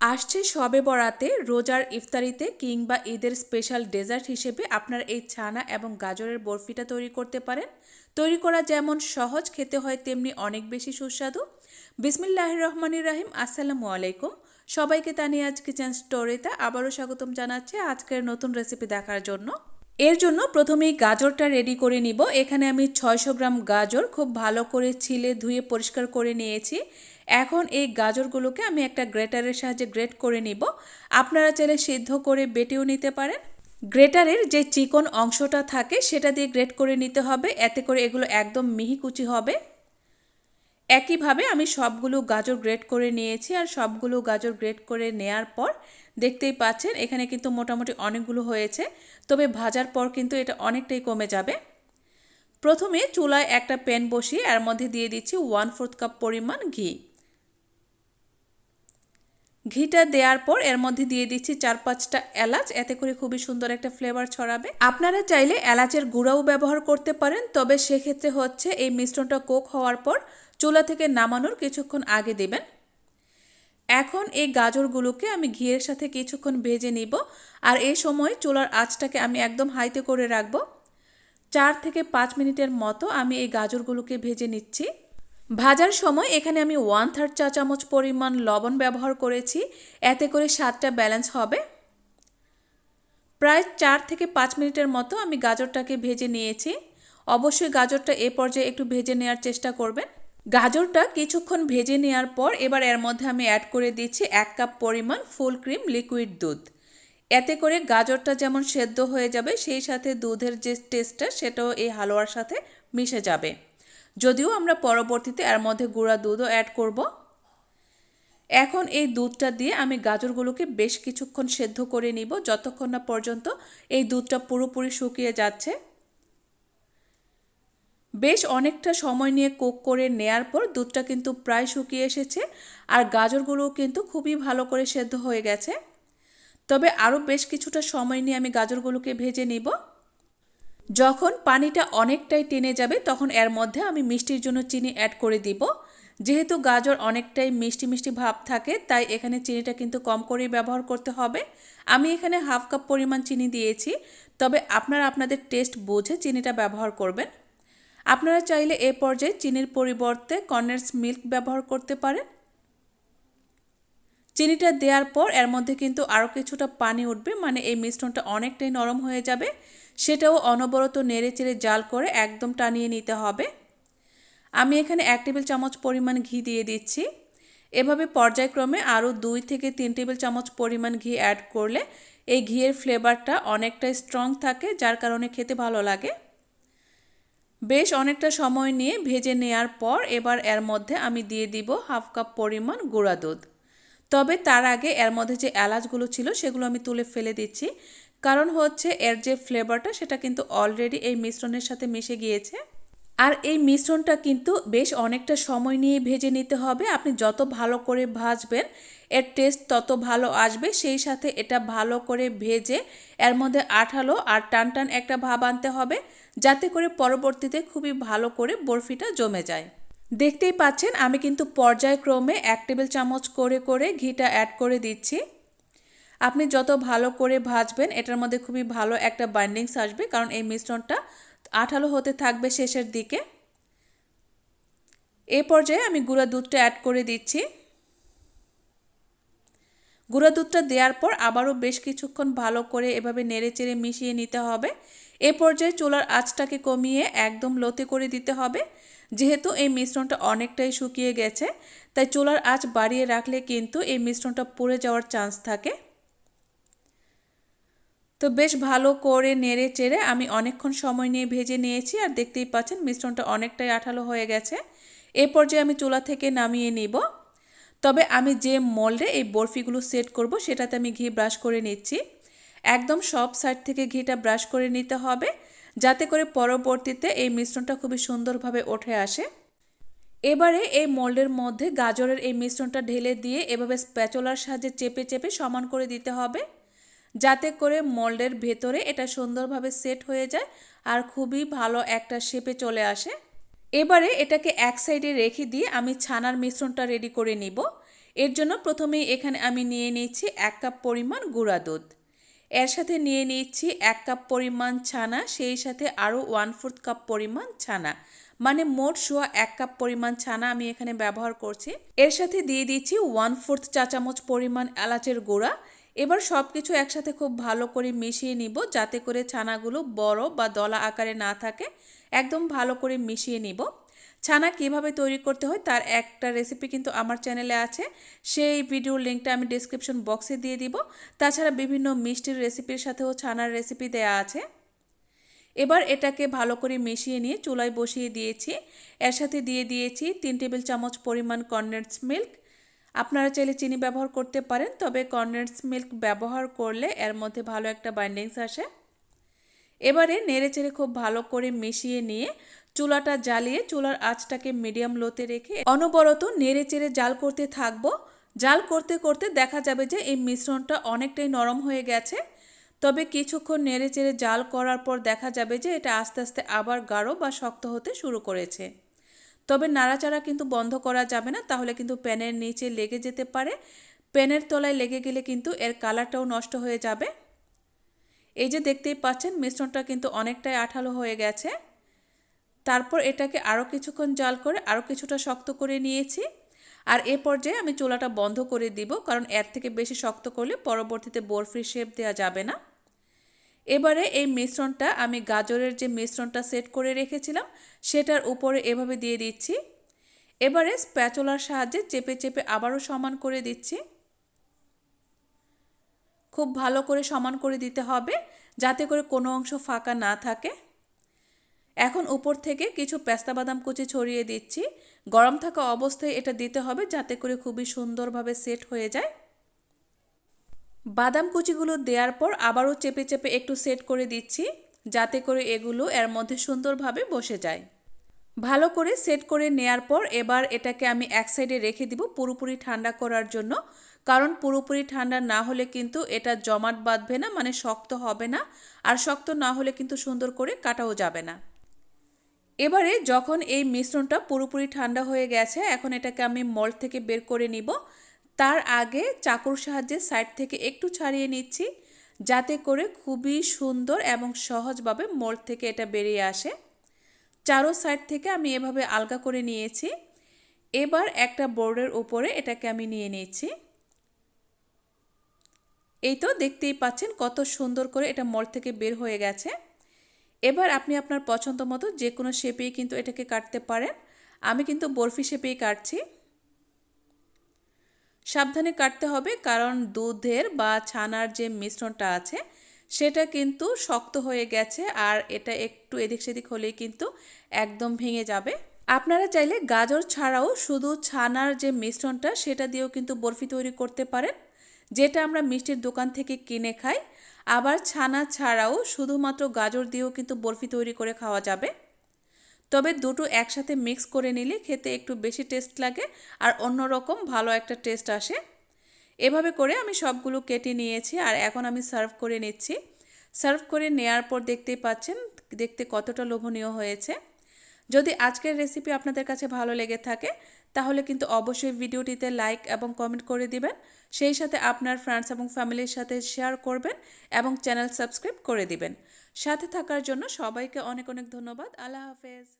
আসছে সবে বরাতে, রোজার ইফতারিতে কিংবা ঈদের স্পেশাল ডেজার্ট হিসেবে আপনার এই ছানা এবং গাজরের বরফিটা তৈরি করতে পারেন। তৈরি করা যেমন সহজ, খেতে হয় তেমনি অনেক বেশি সুস্বাদু। বিসমিল্লাহ রহমানির রাহিম, আসসালামু আলাইকুম। সবাইকে তানিয়ে আজ কিচেন স্টোরিতে আবারও স্বাগতম জানাচ্ছি আজকের নতুন রেসিপি দেখার জন্য। এর জন্য প্রথমেই গাজরটা রেডি করে নিব। এখানে আমি ছয়শো গ্রাম গাজর খুব ভালো করে ছিলে ধুয়ে পরিষ্কার করে নিয়েছি। এখন এই গাজরগুলোকে আমি একটা গ্রেটারের সাহায্যে গ্রেট করে নিব। আপনারা চাইলে সিদ্ধ করে বেটেও নিতে পারেন। গ্রেটারের যে চিকন অংশটা থাকে, সেটা দিয়ে গ্রেট করে নিতে হবে। এতে করে এগুলো একদম মিহি কুচি হবে। একইভাবে আমি সবগুলো গাজর গ্রেট করে নিয়েছি আর সবগুলো গাজর গ্রেট করে নেয়ার পর দেখতেই পাচ্ছেন, এখানে কিন্তু মোটামুটি অনেকগুলো হয়েছে। তবে ভাজার পর কিন্তু এটা অনেকটাই কমে যাবে। প্রথমে চুলায় একটা প্যান বসিয়ে এর মধ্যে দিয়ে দিচ্ছি ওয়ান ফোর্থ কাপ পরিমাণ ঘি। ঘিটা দেওয়ার পর এর মধ্যে দিয়ে দিচ্ছি চার পাঁচটা এলাচ। এতে করে খুবই সুন্দর একটা ফ্লেভার ছড়াবে। আপনারা চাইলে এলাচের গুঁড়াও ব্যবহার করতে পারেন, তবে সেক্ষেত্রে হচ্ছে এই মিশ্রণটা কোক হওয়ার পর চুলা থেকে নামানোর কিছুক্ষণ আগে দেবেন। এখন এই গাজরগুলোকে আমি ঘিয়ের সাথে কিছুক্ষণ ভেজে নিব আর এই সময় চুলার আঁচটাকে আমি একদম হাইতে করে রাখব। চার থেকে পাঁচ মিনিটের মতো আমি এই গাজরগুলোকে ভেজে নিচ্ছি। ভাজার সময় এখানে আমি ওয়ান থার্ড চা চামচ পরিমাণ লবণ ব্যবহার করেছি। এতে করে স্বাদটা ব্যালেন্স হবে। প্রায় চার থেকে পাঁচ মিনিটের মতো আমি গাজরটাকে ভেজে নিয়েছি। অবশ্যই গাজরটা এ পর্যায়ে একটু ভেজে নেওয়ার চেষ্টা করবেন। গাজরটা কিছুক্ষণ ভেজে নেওয়ার পর এবার এর মধ্যে আমি অ্যাড করে দিচ্ছি এক কাপ পরিমাণ ফুল ক্রিম লিকুইড দুধ। এতে করে গাজরটা যেমন সেদ্ধ হয়ে যাবে, সেই সাথে দুধের যে টেস্টটা সেটাও এই হালুয়ার সাথে মিশে যাবে। যদিও আমরা পরবর্তীতে এর মধ্যে গুঁড়া দুধও অ্যাড করব। এখন এই দুধটা দিয়ে আমি গাজরগুলোকে বেশ কিছুক্ষণ সেদ্ধ করে নিব, যতক্ষণ না পর্যন্ত এই দুধটা পুরোপুরি শুকিয়ে যাচ্ছে। বেশ অনেকটা সময় নিয়ে কোক করে নেয়ার পর দুধটা কিন্তু প্রায় শুকিয়ে এসেছে আর গাজরগুলোও কিন্তু খুবই ভালো করে সেদ্ধ হয়ে গেছে। তবে আরও বেশ কিছুটা সময় নিয়ে আমি গাজরগুলোকে ভেজে নিব। যখন পানিটা অনেকটাই টেনে যাবে, তখন এর মধ্যে আমি মিষ্টির জন্য চিনি অ্যাড করে দিব। যেহেতু গাজর অনেকটাই মিষ্টি মিষ্টি ভাব থাকে, তাই এখানে চিনিটা কিন্তু কম করেই ব্যবহার করতে হবে। আমি এখানে হাফ কাপ পরিমাণ চিনি দিয়েছি, তবে আপনারা আপনাদের টেস্ট বুঝে চিনিটা ব্যবহার করবেন। আপনারা চাইলে এ পর্যায়ে চিনির পরিবর্তে কর্নেটস মিল্ক ব্যবহার করতে পারেন। চিনিটা দেওয়ার পর এর মধ্যে কিন্তু আরও কিছুটা পানি উঠবে মানে এই মিশ্রণটা অনেকটাই নরম হয়ে যাবে। সেটাও অনবরত নেড়ে চেড়ে জাল করে একদম টানিয়ে নিতে হবে। আমি এখানে এক টেবিল চামচ পরিমাণ ঘি দিয়ে দিচ্ছি। এভাবে পর্যায়ক্রমে আরও দুই থেকে তিন টেবিল চামচ পরিমাণ ঘি অ্যাড করলে এই ঘিয়ের ফ্লেভারটা অনেকটাই স্ট্রং থাকে, যার কারণে খেতে ভালো লাগে। বেশ অনেকটা সময় নিয়ে ভেজে নেয়ার পর এবার এর মধ্যে আমি দিয়ে দিব হাফ কাপ পরিমাণ গুঁড়া দুধ। তবে তার আগে এর মধ্যে যে এলাচগুলো ছিল, সেগুলো আমি তুলে ফেলে দিচ্ছি। কারণ হচ্ছে এর যে ফ্লেভারটা সেটা কিন্তু অলরেডি এই মিশ্রণের সাথে মিশে গিয়েছে। আর এই মিশ্রণটা কিন্তু বেশ অনেকটা সময় নিয়ে ভেজে নিতে হবে। আপনি যত ভালো করে ভাজবেন, এর টেস্ট তত ভালো আসবে। সেই সাথে এটা ভালো করে ভেজে এর মধ্যে আঠালো আর টান টান একটা ভাব আনতে হবে, যাতে করে পরবর্তীতে খুবই ভালো করে বরফিটা জমে যায়। দেখতেই পাচ্ছেন, আমি কিন্তু পর্যায়ক্রমে এক টেবিল চামচ করে করে ঘিটা অ্যাড করে দিচ্ছি। আপনি যত ভালো করে ভাজবেন, এটার মধ্যে খুবই ভালো একটা বাইন্ডিংস আসবে, কারণ এই মিশ্রণটা আঠালো হতে থাকবে শেষের দিকে। এ পর্যায়ে আমি গুঁড়া দুধটা অ্যাড করে দিচ্ছি। গুঁড়া দুধটা দেওয়ার পর আবারও বেশ কিছুক্ষণ ভালো করে এভাবে নেড়ে চেড়ে মিশিয়ে নিতে হবে। এ পর্যায়ে চুলার আঁচটাকে কমিয়ে একদম লোতে করে দিতে হবে। যেহেতু এই মিশ্রণটা অনেকটাই শুকিয়ে গেছে, তাই চুলার আঁচ বাড়িয়ে রাখলে কিন্তু এই মিশ্রণটা পুড়ে যাওয়ার চান্স থাকে। তো বেশ ভালো করে নেড়ে চেড়ে আমি অনেকক্ষণ সময় নিয়ে ভেজে নিয়েছি আর দেখতেই পাচ্ছেন মিশ্রণটা অনেকটাই আঠালো হয়ে গেছে। এ পর্যায়ে আমি চুলা থেকে নামিয়ে নিব। তবে আমি যে মোল্ডে এই বরফিগুলো সেট করব সেটাতে আমি ঘি ব্রাশ করে নিচ্ছি। একদম সব সাইড থেকে ঘিটা ব্রাশ করে নিতে হবে। যাতে করে পরবর্তীতে এই মিশ্রণটা খুবই সুন্দরভাবে উঠে আসে। এবারে এই মোল্ডের মধ্যে গাজরের এই মিশ্রণটা ঢেলে দিয়ে এভাবে স্প্যাচলার সাহায্যে চেপে চেপে সমান করে দিতে হবে। যাতে করে মোল্ডের ভেতরে এটা সুন্দরভাবে সেট হয়ে যায় আর খুবই ভালো একটা শেপে চলে আসে। এবারে এটাকে এক সাইডে রেখে দিয়ে আমি ছানার মিশ্রণটা রেডি করে নিব। এর জন্য প্রথমেই এখানে আমি নিয়ে নিচ্ছি এক কাপ পরিমাণ গুঁড়া দুধ। এর সাথে নিয়ে নিচ্ছি এক কাপ পরিমাণ ছানা, সেই সাথে আরও ওয়ান ফোর্থ কাপ পরিমাণ ছানা। মানে মোট শোয়া এক কাপ পরিমাণ ছানা আমি এখানে ব্যবহার করছি। এর সাথে দিয়ে দিচ্ছি ওয়ান ফোর্থ চা চামচ পরিমাণ এলাচের গুঁড়া। এবার সব কিছু একসাথে খুব ভালো করে মিশিয়ে নিব, যাতে করে ছানাগুলো বড় বা দলা আকারে না থাকে। একদম ভালো করে মিশিয়ে নিব। ছানা কীভাবে তৈরি করতে হয় তার একটা রেসিপি কিন্তু আমার চ্যানেলে আছে। সেই ভিডিওর লিঙ্কটা আমি ডিসক্রিপশন বক্সে দিয়ে দিব। তাছাড়া বিভিন্ন মিষ্টির রেসিপির সাথেও ছানার রেসিপি দেয়া আছে। এবার এটাকে ভালো করে মিশিয়ে নিয়ে চুলায় বসিয়ে দিয়েছি। এর সাথে দিয়ে দিয়েছি তিন টেবিল চামচ পরিমাণ কনডেন্স মিল্ক আপনারা চাইলে চিনি ব্যবহার করতে পারেন, তবে কনডেন্স মিল্ক ব্যবহার করলে এর মধ্যে ভালো একটা বাইন্ডিংস আসে। এবারে নেড়েচেড়ে খুব ভালো করে মিশিয়ে নিয়ে চুলাটা জ্বালিয়ে চুলার আঁচটাকে মিডিয়াম লোতে রেখে অনবরত নেড়েচেড়ে জাল করতে থাকব। জাল করতে করতে দেখা যাবে যে এই মিশ্রণটা অনেকটাই নরম হয়ে গেছে। তবে কিছুক্ষণ নেড়ে চেড়ে জাল করার পর দেখা যাবে যে এটা আস্তে আস্তে আবার গাঢ় বা শক্ত হতে শুরু করেছে। তবে নাড়াচাড়া কিন্তু বন্ধ করা যাবে না, তাহলে কিন্তু প্যানের নিচে লেগে যেতে পারে। প্যানের তলায় লেগে গেলে কিন্তু এর কালারটাও নষ্ট হয়ে যাবে। এই যে দেখতেই পাচ্ছেন, মিশ্রণটা কিন্তু অনেকটাই আঠালো হয়ে গেছে। তারপর এটাকে আরও কিছুক্ষণ জাল করে আরও কিছুটা শক্ত করে নিয়েছি। আর এ পর্যায়ে আমি চুলাটা বন্ধ করে দিব, কারণ এর থেকে বেশি শক্ত করলে পরবর্তীতে বরফি শেপ দেওয়া যাবে না। এবারে এই মিশ্রণটা আমি গাজরের যে মিশ্রণটা সেট করে রেখেছিলাম, সেটার উপরে এভাবে দিয়ে দিচ্ছি। এবারে স্প্যাচলার সাহায্যে চেপে চেপে আবারও সমান করে দিচ্ছি। খুব ভালো করে সমান করে দিতে হবে, যাতে করে কোনো অংশ ফাঁকা না থাকে। এখন উপর থেকে কিছু পেস্তা বাদাম কুচি ছড়িয়ে দিচ্ছি। গরম থাকা অবস্থায় এটা দিতে হবে যাতে করে খুবই সুন্দরভাবে সেট হয়ে যায়। বাদাম কুচিগুলো দেওয়ার পর আবারও চেপে চেপে একটু সেট করে দিচ্ছি যাতে করে এগুলো এর মধ্যে সুন্দরভাবে বসে যায়। ভালো করে সেট করে নেয়ার পর এবার এটাকে আমি এক সাইডে রেখে দিব পুরোপুরি ঠান্ডা করার জন্য। কারণ পুরোপুরি ঠান্ডা না হলে কিন্তু এটা জমাট বাঁধবে না মানে শক্ত হবে না। আর শক্ত না হলে কিন্তু সুন্দর করে কাটাও যাবে না। এবারে যখন এই মিশ্রণটা পুরোপুরি ঠান্ডা হয়ে গেছে, এখন এটাকে আমি মল থেকে বের করে নিব। তার আগে চাকুর সাহায্যে সাইড থেকে একটু ছাড়িয়ে নিচ্ছি, যাতে করে খুবই সুন্দর এবং সহজভাবে মোল্ড থেকে এটা বেরিয়ে আসে। চারো সাইড থেকে আমি এভাবে আলগা করে নিয়েছি। এবার একটা বোর্ডের উপরে এটাকে আমি নিয়ে নিয়েছি এই তো দেখতেই পাচ্ছেন কত সুন্দর করে এটা মল থেকে বের হয়ে গেছে। এবার আপনি আপনার পছন্দ মতো যে কোনো শেপেই কিন্তু এটাকে কাটতে পারেন। আমি কিন্তু বরফি শেপেই কাটছি। সাবধানে কাটতে হবে কারণ দুধের বা ছানার যে মিশ্রণটা আছে, সেটা কিন্তু শক্ত হয়ে গেছে আর এটা একটু এদিক সেদিক হলেই কিন্তু একদম ভেঙে যাবে। আপনারা চাইলে গাজর ছাড়াও শুধু ছানার যে মিশ্রণটা, সেটা দিয়েও কিন্তু বরফি তৈরি করতে পারেন। যেটা আমরা মিষ্টির দোকান থেকে কিনে খাই আবার ছানা ছাড়াও শুধুমাত্র গাজর দিয়েও কিন্তু বরফি তৈরি করে খাওয়া যাবে। তবে দুটো একসাথে মিক্স করে নিলে খেতে একটু বেশি টেস্ট লাগে আর অন্যরকম ভালো একটা টেস্ট আসে। এভাবে করে আমি সবগুলো কেটে নিয়েছি আর এখন আমি সার্ভ করে নিচ্ছি। সার্ভ করে নেয়ার পর দেখতেই পাচ্ছেন, দেখতে কতটা লোভনীয় হয়েছে। যদি আজকের রেসিপি আপনাদের কাছে ভালো লেগে থাকে, তাহলে কিন্তু অবশ্যই ভিডিওটিতে লাইক এবং কমেন্ট করে দিবেন। সেই সাথে আপনার ফ্রেন্ডস এবং ফ্যামিলির সাথে শেয়ার করবেন এবং চ্যানেল সাবস্ক্রাইব করে দিবেন। সাথে থাকার জন্য সবাইকে অনেক অনেক ধন্যবাদ। আল্লাহ হাফেজ।